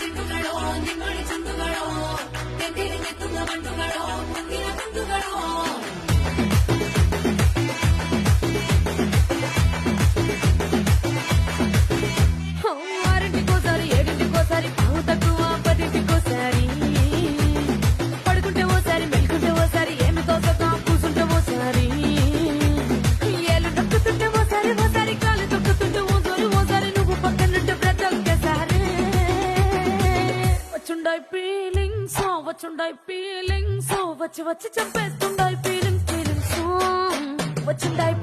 ചെണ്ടുകളോ നിങ്ങളുടെ ചെണ്ടുകളോ തെന്തിരിഞ്ഞെത്തുന്ന വണ്ടുകളോ കുന്നിന കുന്തുകളോ వచ్చుండాయి feelings వచ్చుండాయి feelings వచ్చి వచ్చి చెప్పేస్తుండాయి ఫీలింగ్స్ ఫీలింగ్స్ వచ్చిండాయి